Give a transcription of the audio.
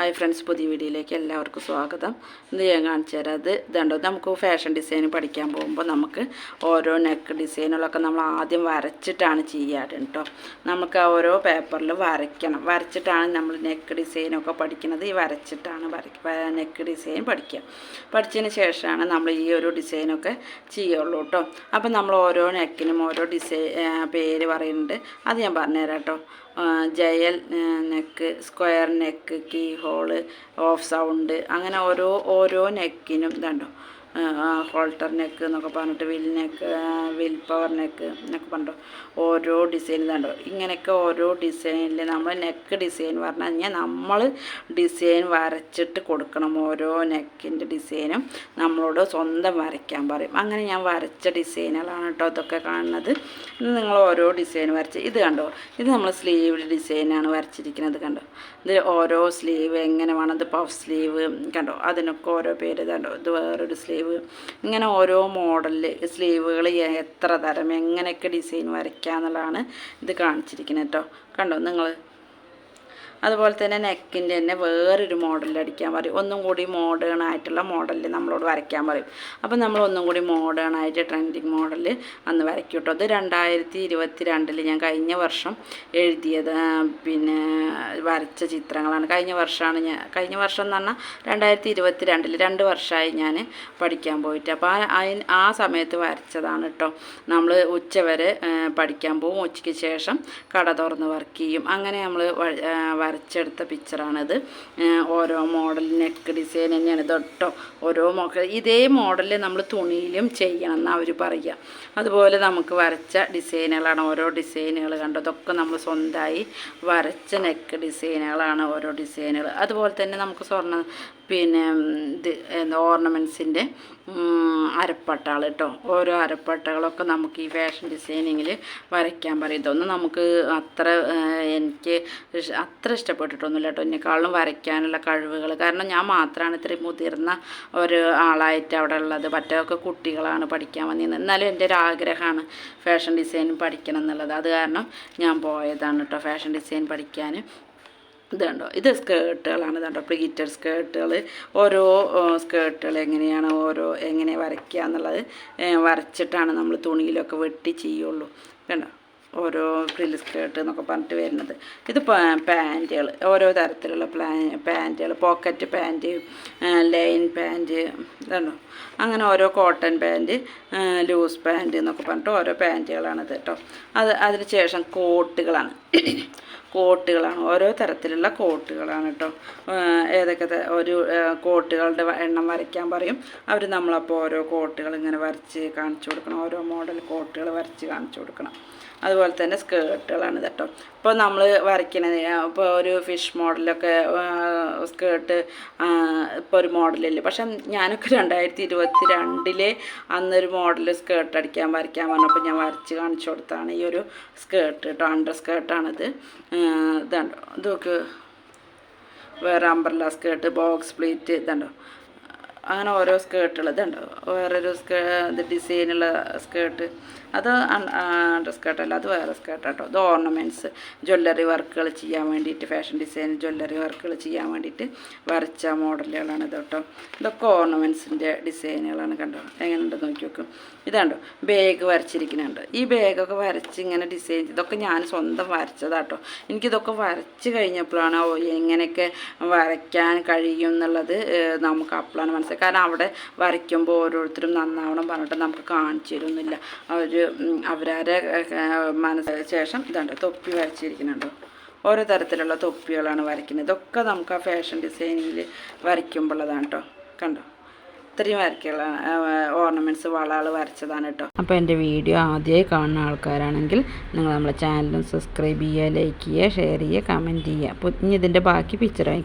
Hi friends പുതിയ വീഡിയോയിലേക്ക് എല്ലാവർക്കും സ്വാഗതം. ഇന്ന് ഞാൻ കാണിച്ചു തരാം ഇതുണ്ടോ? നമുക്ക് ഫാഷൻ ഡിസൈൻ പഠിക്കാൻ പോകുമ്പോൾ നമുക്ക് ഓരോ നെക്ക് ഡിസൈനുകളൊക്കെ നമ്മൾ ആദ്യം വരച്ചിട്ടാണ് ചെയ്യാറ് കേട്ടോ നമുക്ക് ആ ഓരോ പേപ്പറിൽ വരയ്ക്കണം. വരച്ചിട്ടാണ് നമ്മൾ നെക്ക് ഡിസൈനൊക്കെ പഠിക്കുന്നത്. ഈ വരച്ചിട്ടാണ് നെക്ക് ഡിസൈൻ പഠിക്കുക. പഠിച്ചതിന് ശേഷമാണ് നമ്മൾ ഈ ഒരു ഡിസൈനൊക്കെ ചെയ്യുള്ളൂ കേട്ടോ അപ്പം നമ്മൾ ഓരോ നെക്കിനും ഓരോ ഡിസൈൻ പേര് പറയുന്നുണ്ട്. അത് ഞാൻ പറഞ്ഞുതരാം കേട്ടോ jewel neck square neck key hole of sound അങ്ങനെ ഓരോ ഓരോ നെക്കിനും ഇതുണ്ടോ. ഹോൾട്ടർ നെക്ക് എന്നൊക്കെ പറഞ്ഞിട്ട് വിൽ നെക്ക് വിൽ പവർ നെക്ക് എന്നൊക്കെ പറഞ്ഞിട്ട് ഓരോ ഡിസൈൻ ഇതുണ്ടോ ഇങ്ങനെയൊക്കെ ഓരോ ഡിസൈനിൽ നമ്മൾ നെക്ക് ഡിസൈൻ പറഞ്ഞു കഴിഞ്ഞാൽ നമ്മൾ ഡിസൈൻ വരച്ചിട്ട് കൊടുക്കണം. ഓരോ നെക്കിന്റെ ഡിസൈനും നമ്മളോട് സ്വന്തം വരയ്ക്കാൻ പറയും. അങ്ങനെ ഞാൻ വരച്ച ഡിസൈനുകളാണ് കേട്ടോ ഇതൊക്കെ കാണുന്നത്. നിങ്ങൾ ഓരോ ഡിസൈൻ വരച്ച് ഇത് കണ്ടോ? ഇത് നമ്മൾ സ്ലീവ് ഡിസൈനാണ് വരച്ചിരിക്കുന്നത് കണ്ടോ? ഇത് ഓരോ സ്ലീവ് എങ്ങനെ വേണം? ഇത് പഫ് സ്ലീവ് കണ്ടോ? അതിനൊക്കെ ഓരോ പേര് കണ്ടോ ഇത് വേറൊരു സ്ലീവ് ഇങ്ങനെ ഓരോ മോഡലിൽ സ്ലീവുകൾ എത്ര തരം എങ്ങനെയൊക്കെ ഡിസൈൻ വരയ്ക്കുക എന്നുള്ളതാണ് ഇത് കാണിച്ചിരിക്കുന്നത് കേട്ടോ കണ്ടോ? നിങ്ങൾ അതുപോലെ തന്നെ നെക്കിന്റെ തന്നെ വേറൊരു മോഡലിൽ അടിക്കാൻ പറയും. ഒന്നും കൂടി മോഡേൺ ആയിട്ടുള്ള മോഡലിൽ നമ്മളോട് വരയ്ക്കാൻ പറയും. അപ്പം നമ്മൾ ഒന്നും കൂടി മോഡേൺ ആയിട്ട് ട്രെൻഡിങ് മോഡലിൽ അന്ന് വരയ്ക്കും കേട്ടോ. അത് രണ്ടായിരത്തി ഇരുപത്തി രണ്ടിൽ ഞാൻ കഴിഞ്ഞ വർഷം എഴുതിയത്. പിന്നെ വരച്ച ചിത്രങ്ങളാണ്. കഴിഞ്ഞ വർഷമാണ് ഞാൻ കഴിഞ്ഞ വർഷം എന്ന് പറഞ്ഞാൽ രണ്ടായിരത്തി ഇരുപത്തി രണ്ടിൽ രണ്ട് വർഷമായി ഞാൻ പഠിക്കാൻ പോയിട്ട്. അപ്പോൾ ആ ആ സമയത്ത് വരച്ചതാണ് കേട്ടോ. നമ്മൾ ഉച്ചവരെ പഠിക്കാൻ പോകും ഉച്ചയ്ക്ക് ശേഷം കട തുറന്ന് വർക്ക് ചെയ്യും. അങ്ങനെ നമ്മൾ വരച്ചെടുത്ത പിക്ചറാണിത് ഓരോ മോഡൽ നെക്ക് ഡിസൈൻ തന്നെയാണ്. ഇതൊട്ടോ ഓരോ മോക്ക ഇതേ മോഡലിൽ നമ്മൾ തുണിയിലും ചെയ്യണം എന്നാണ് അവർ പറയുക അതുപോലെ നമുക്ക് വരച്ച ഡിസൈനുകളാണ് ഓരോ ഡിസൈനുകൾ കണ്ടോ ഇതൊക്കെ നമ്മൾ സ്വന്തമായി വരച്ച നെക്ക് ഡിസൈനുകളാണ് ഓരോ ഡിസൈനുകൾ അതുപോലെ തന്നെ നമുക്ക് സ്വർണ പിന്നെ ഇത് ഓർണമെന്റ്സിന്റെ അരപ്പട്ടകൾ കേട്ടോ ഓരോ അരപ്പട്ടകളൊക്കെ നമുക്ക് ഈ ഫാഷൻ ഡിസൈനിങ്ങിൽ വരയ്ക്കാൻ പറയും. ഇതൊന്നും നമുക്ക് അത്ര എനിക്ക് അത്ര ഇഷ്ടപ്പെട്ടിട്ടൊന്നുമില്ല കേട്ടോ എന്നെക്കാളും വരയ്ക്കാനുള്ള കഴിവുകൾ കാരണം ഞാൻ മാത്രമാണ് ഇത്രയും മുതിർന്ന ഒരു ആളായിട്ട് അവിടെ ഉള്ളത്. മറ്റൊക്കെ കുട്ടികളാണ് പഠിക്കാൻ വന്നിരുന്നത്. എന്നാലും എന്റെ ഒരു ആഗ്രഹമാണ് ഫാഷൻ ഡിസൈൻ പഠിക്കണം എന്നുള്ളത്. അത് കാരണം ഞാൻ പോയതാണ് കേട്ടോ ഫാഷൻ ഡിസൈൻ പഠിക്കാൻ. ഇത് കണ്ടോ? ഇത് സ്കേർട്ടുകളാണ് ഇതുണ്ടോ പ്ലീറ്റഡ് സ്കേർട്ടുകൾ ഓരോ സ്കേർട്ടുകൾ എങ്ങനെയാണ് ഓരോ എങ്ങനെ വരയ്ക്കുക എന്നുള്ളത് വരച്ചിട്ടാണ് നമ്മൾ തുണിയിലൊക്കെ വെട്ടി ചെയ്യുള്ളൂ. കണ്ടോ? ഓരോ ഫ്രിൽ സ്കേർട്ട് എന്നൊക്കെ പറഞ്ഞിട്ട് വരുന്നത്. ഇത് പാന്റുകൾ ഓരോ തരത്തിലുള്ള പ്ലാ പാന്റുകൾ പോക്കറ്റ് പാന്റ് ലൈൻ പാന്റ് ഇതുണ്ടോ അങ്ങനെ ഓരോ കോട്ടൺ പാന്റ് ലൂസ് പാന്റ് എന്നൊക്കെ പറഞ്ഞിട്ട് ഓരോ പാന്റുകളാണിത് കേട്ടോ. അത് അതിന് ശേഷം കോട്ടുകളാണ്. കോട്ടുകളാണ്. ഓരോ തരത്തിലുള്ള കോട്ടുകളാണ് കേട്ടോ. ഏതൊക്കെ ഒരു കോട്ടുകളുടെ എണ്ണം വരയ്ക്കാൻ പറയും. അവർ നമ്മളപ്പോൾ ഓരോ കോട്ടുകൾ ഇങ്ങനെ വരച്ച് കാണിച്ചു കൊടുക്കണം. ഓരോ മോഡൽ കോട്ടുകൾ വരച്ച് കാണിച്ചു കൊടുക്കണം. അതുപോലെ തന്നെ സ്കേർട്ടുകളാണ് കേട്ടോ. ഇപ്പോൾ നമ്മൾ വരയ്ക്കണത് ഇപ്പോൾ ഒരു ഫിഷ് മോഡലൊക്കെ സ്കേർട്ട് ഇപ്പോൾ ഒരു മോഡലില്ല. പക്ഷെ ഞാനൊക്കെ രണ്ടായിരത്തി ഇരുപത്തി രണ്ടിലെ അന്നൊരു മോഡൽ സ്കേർട്ട് അടിക്കാൻ വരയ്ക്കാൻ പറഞ്ഞപ്പോൾ ഞാൻ വരച്ച് കാണിച്ചു കൊടുത്താണ് ഈ ഒരു സ്കേർട്ട് കേട്ടോ. അണ്ടർ സ്കേർട്ടാണിത് ഇതുണ്ടോ. ഇതൊക്കെ വേറെ അംബ്രല്ല സ്കേർട്ട് ബോക്സ് പ്ലേറ്റ് ഇതുണ്ടോ. അങ്ങനെ ഓരോ സ്കേർട്ടുകൾ ഇതുണ്ട്. വേറൊരു സ്കേ ഡിസൈനുള്ള സ്കേർട്ട് അത് അണ്ടർ സ്കേർട്ടല്ല അത് വേറെ സ്കേർട്ട് കേട്ടോ ഇത് ഓർണമെന്റ്സ് ജ്വല്ലറി വർക്കുകൾ ചെയ്യാൻ വേണ്ടിയിട്ട് ഫാഷൻ ഡിസൈൻ ജ്വല്ലറി വർക്കുകൾ ചെയ്യാൻ വേണ്ടിയിട്ട് വരച്ച മോഡലുകളാണ് ഇത് കേട്ടോ. ഇതൊക്കെ ഓർണമെന്റ്സിന്റെ ഡിസൈനുകളാണ് കണ്ടോ. എങ്ങനെയുണ്ട് നോക്കി നോക്കും. ഇതാണ്ടോ ബാഗ് വരച്ചിരിക്കുന്നുണ്ട്. ഈ ബാഗൊക്കെ വരച്ച് ഇങ്ങനെ ഡിസൈൻ ഇതൊക്കെ ഞാൻ സ്വന്തം വരച്ചതാട്ടോ. എനിക്കിതൊക്കെ വരച്ച് കഴിഞ്ഞപ്പോഴാണ് എങ്ങനെയൊക്കെ വരയ്ക്കാൻ കഴിയും എന്നുള്ളത് നമുക്ക് അപ്പോഴാണ് മനസ്സിലായി കാരണം അവിടെ വരയ്ക്കുമ്പോൾ ഓരോരുത്തരും നന്നാവണം പറഞ്ഞിട്ട് നമുക്ക് കാണിച്ചു തരുന്നില്ല. അവർ അവരാരെ മനസ്സ് ശേഷം ഇതുണ്ട് തൊപ്പി വരച്ചിരിക്കുന്നുണ്ടോ. ഓരോ തരത്തിലുള്ള തൊപ്പികളാണ് വരയ്ക്കുന്നത്. ഇതൊക്കെ നമുക്ക് ആ ഫാഷൻ ഡിസൈനിങ്ങിൽ വരയ്ക്കുമ്പോഴതാണ് കേട്ടോ കണ്ടോ? ഇത്രയും വരയ്ക്കുള്ള ഓർണമെന്റ്സ് വളകൾ വരച്ചതാണ് കേട്ടോ അപ്പോൾ എന്റെ വീഡിയോ ആദ്യമായി കാണുന്ന ആൾക്കാരാണെങ്കിൽ നിങ്ങൾ നമ്മളെ ചാനലും സബ്സ്ക്രൈബ് ചെയ്യുക ലൈക്ക് ചെയ്യുക ഷെയർ ചെയ്യുക കമന്റ് ചെയ്യുക. അപ്പോൾ ഇനി ഇതിന്റെ ബാക്കി പിക്ചറായി